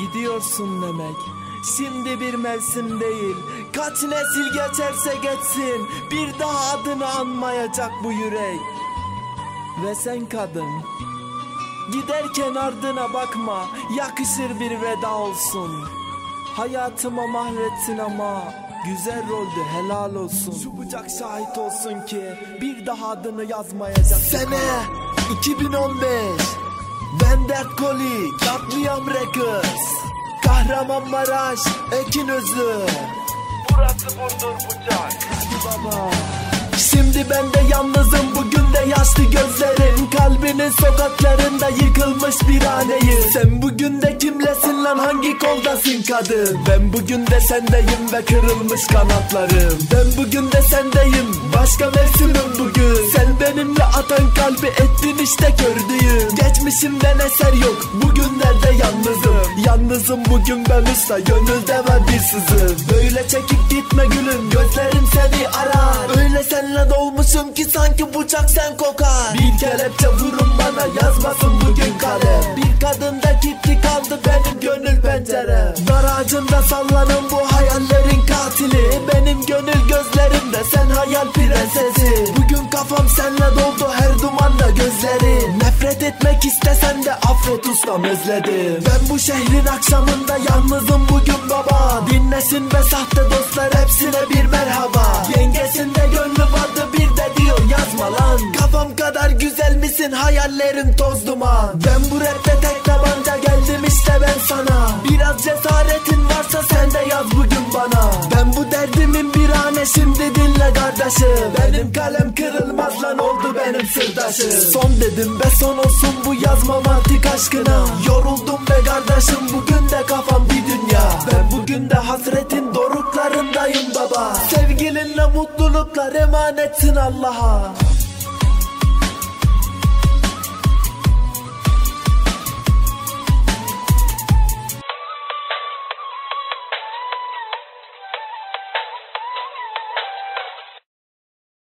gidiyorsun demek Şimdi bir mevsim değil. Kaç nesil geçerse geçsin Bir daha adını anmayacak bu yürek. Ve sen kadın Giderken ardına bakma Yakışır bir veda olsun. Hayatıma mahvettin ama Güzel roldü helal olsun. Şu bucak şahit olsun ki Bir daha adını yazmayacak. Sene 2015 Dert Kolik Katliam Records. Kahramanmaraş Ekin Özlü Burası Burdur Bucak Hadi baba. Şimdi ben de yalnızım bugün de yaşlı gözlerin Kalbinin sokaklarında yıkılmış bir haneyim Sen bugün de kimlesin lan hangi koldasın kadın? Ben bugün de sendeyim ve kırılmış kanatlarım. Ben bugün de sendeyim başka mevsimim bugün. Sen benimle atan kalbi ettin işte gördüğüm Geçmişimden eser yok bugünlerde yalnızım. Yalnızım bugün ben usta gönülde var bir sızım Böyle çekip gitme gülüm gözlerim seni sanki bıçak sen kokar. Bir kelepçe vurun bana yazmasın bugün kalem. Bir kadında kilitli kaldı benim gönül pencerem. Dar ağacında sallanan bu hayallerin katili. Benim gönül gözlerimde sen hayal prensesi Bugün kafam senle doldu her dumanda gözlerin. Nefret etmek istesen de affet ustam özledim. Ben bu şehrin akşamında yalnızım bugün baba. Dinlesin ve sahte dostlar hepsine bir merhaba güzel misin hayallerim toz duman. Ben bu rapte tek tabanca geldim işte ben sana. Biraz cesaretin varsa sen de yaz bugün bana. Ben bu derdimin bir ane şimdi dinle kardeşim. Benim kalem kırılmaz lan oldu benim sırdaşım. Son dedim be son olsun bu yazmam artık aşkına. Yoruldum be kardeşim bugün de kafam bir dünya. Ben bugün de hasretin doruklarındayım baba. Sevgilinle mutluluklar emanetsin Allah'a